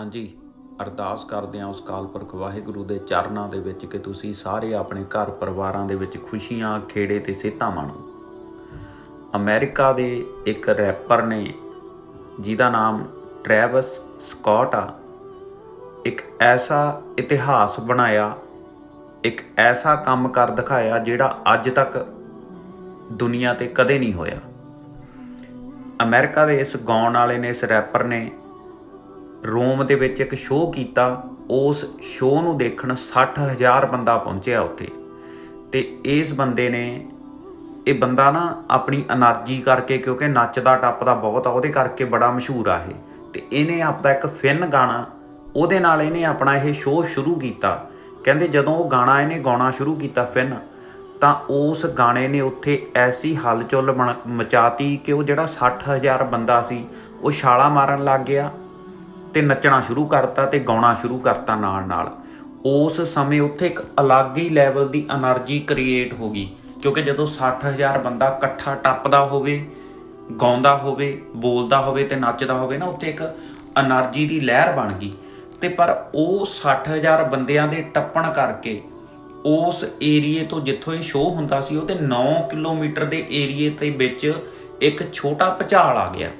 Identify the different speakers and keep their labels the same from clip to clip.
Speaker 1: ਹਾਂਜੀ, ਅਰਦਾਸ ਕਰਦੇ ਹਾਂ ਉਸ ਕਾਲ ਪੁਰਖ ਵਾਹਿਗੁਰੂ ਦੇ ਚਰਨਾਂ ਦੇ ਵਿੱਚ ਕਿ ਤੁਸੀਂ ਸਾਰੇ ਆਪਣੇ ਘਰ ਪਰਿਵਾਰਾਂ ਦੇ ਵਿੱਚ ਖੁਸ਼ੀਆਂ, ਖੇੜੇ ਤੇ ਸਿਹਤਾਂ ਮਾਣੋ। ਅਮਰੀਕਾ ਦੇ ਇੱਕ ਰੈਪਰ ਨੇ, ਜਿਹਦਾ ਨਾਮ ਟ੍ਰੈਵਸ ਸਕਾਟ ਆ, ਇੱਕ ਐਸਾ ਇਤਿਹਾਸ ਬਣਾਇਆ, ਇੱਕ ਐਸਾ ਕੰਮ ਕਰ ਦਿਖਾਇਆ ਜਿਹੜਾ ਅੱਜ ਤੱਕ ਦੁਨੀਆ ਤੇ ਕਦੇ ਨਹੀਂ ਹੋਇਆ। ਅਮਰੀਕਾ ਦੇ ਇਸ ਗਾਉਣ ਵਾਲੇ ਨੇ, ਇਸ ਰੈਪਰ ਨੇ ਰੋਮ ਦੇ ਵਿੱਚ ਇੱਕ ਸ਼ੋਅ ਕੀਤਾ, ਉਸ ਸ਼ੋਅ ਨੂੰ ਦੇਖਣ 60000 ਬੰਦਾ ਪਹੁੰਚਿਆ ਉੱਥੇ। ਤੇ ਇਸ ਬੰਦੇ ਨੇ, ਇਹ ਬੰਦਾ ਨਾ ਆਪਣੀ એનર્ਜੀ ਕਰਕੇ, ਕਿਉਂਕਿ ਨੱਚਦਾ, ਟੱਪਦਾ ਬਹੁਤ ਆ, ਉਹਦੇ ਕਰਕੇ ਬੜਾ ਮਸ਼ਹੂਰ ਆ ਇਹ। ਤੇ ਇਹਨੇ ਆਪਦਾ ਇੱਕ ਫਿਨ ਗਾਣਾ, ਉਹਦੇ ਨਾਲ ਇਹਨੇ ਆਪਣਾ ਇਹ ਸ਼ੋਅ ਸ਼ੁਰੂ ਕੀਤਾ। ਕਹਿੰਦੇ ਜਦੋਂ ਉਹ ਗਾਣਾ ਇਹਨੇ ਗਾਉਣਾ ਸ਼ੁਰੂ ਕੀਤਾ ਫਿਨ, ਤਾਂ ਉਸ ਗਾਣੇ ਨੇ ਉੱਥੇ ਐਸੀ ਹਲਚੁਲ ਮਚਾਤੀ ਕਿ ਉਹ ਜਿਹੜਾ 60000 ਬੰਦਾ ਸੀ, ਉਹ ਛਾਲਾ ਮਾਰਨ ਲੱਗ ਗਿਆ। ਤੇ ਨੱਚਣਾ ਸ਼ੁਰੂ ਕਰਤਾ ਤੇ ਗਾਉਣਾ ਸ਼ੁਰੂ ਕਰਤਾ ਨਾਲ ਨਾਲ। ਉਸ ਸਮੇਂ ਉੱਥੇ ਇੱਕ ਅਲੱਗ ਹੀ ਲੈਵਲ ਦੀ એનર્ਜੀ ਕ੍ਰੀਏਟ ਹੋ ਗਈ। ਕਿਉਂਕਿ ਜਦੋਂ 60000 ਬੰਦਾ ਇਕੱਠਾ ਟੱਪਦਾ ਹੋਵੇ, ਗਾਉਂਦਾ ਹੋਵੇ, ਬੋਲਦਾ ਹੋਵੇ ਤੇ ਨੱਚਦਾ ਹੋਵੇ ਨਾ, ਉੱਥੇ ਇੱਕ એનર્ਜੀ ਦੀ ਲਹਿਰ ਬਣ ਗਈ। ਤੇ ਪਰ ਉਹ 60000 ਬੰਦਿਆਂ ਦੇ ਟੱਪਣ ਕਰਕੇ ਉਸ ਏਰੀਏ ਤੋਂ ਜਿੱਥੋਂ ਇਹ ਸ਼ੋਅ ਹੁੰਦਾ ਸੀ, ਉਹ ਤੇ 9 ਕਿਲੋਮੀਟਰ ਦੇ ਏਰੀਏ ਤੇ ਵਿੱਚ ਇੱਕ ਛੋਟਾ ਭਚਾਲ ਆ ਗਿਆ।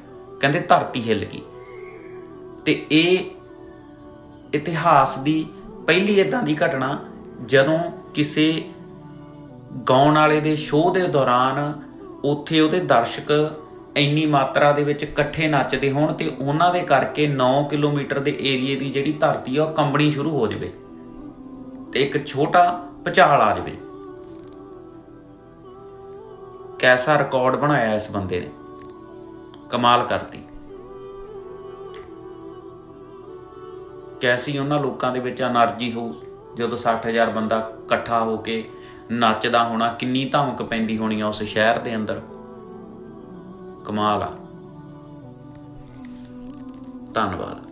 Speaker 1: ਕਹਿੰਦੇ ਧਰਤੀ ਹਿੱਲ ਗਈ। ਤੇ ਇਹ ਇਤਿਹਾਸ ਦੀ ਪਹਿਲੀ ਇਦਾਂ ਦੀ ਘਟਨਾ ਜਦੋਂ ਕਿਸੇ ਗਾਉਣ ਵਾਲੇ ਦੇ ਸ਼ੋਅ ਦੇ ਦੌਰਾਨ ਉੱਥੇ ਉਹਦੇ ਦਰਸ਼ਕ ਇੰਨੀ ਮਾਤਰਾ ਦੇ ਵਿੱਚ ਇਕੱਠੇ ਨੱਚਦੇ ਹੋਣ ਤੇ ਉਹਨਾਂ ਦੇ ਕਰਕੇ 9 ਕਿਲੋਮੀਟਰ ਦੇ ਏਰੀਏ ਦੀ ਜਿਹੜੀ ਧਰਤੀ ਆ, ਉਹ ਕੰਬਣੀ ਸ਼ੁਰੂ ਹੋ ਜਾਵੇ ਤੇ ਇੱਕ ਛੋਟਾ ਭੁਚਾਲ ਆ ਜਾਵੇ। ਕੈਸਾ ਰਿਕਾਰਡ ਬਣਾਇਆ ਇਸ ਬੰਦੇ ਨੇ? ਕਮਾਲ ਕਰਤੀ। ਕੈਸੀ ਉਹਨਾਂ ਲੋਕਾਂ ਦੇ ਵਿੱਚ એનર્ਜੀ ਹੋ ਜਦੋਂ 60000 ਬੰਦਾ ਇਕੱਠਾ ਹੋ ਕੇ ਨੱਚਦਾ ਹੋਣਾ, ਕਿੰਨੀ ਧਮਕ ਪੈਂਦੀ ਹੋਣੀ ਆ ਉਸ ਸ਼ਹਿਰ ਦੇ ਅੰਦਰ? ਕਮਾਲ ਆ। ਧੰਨਵਾਦ।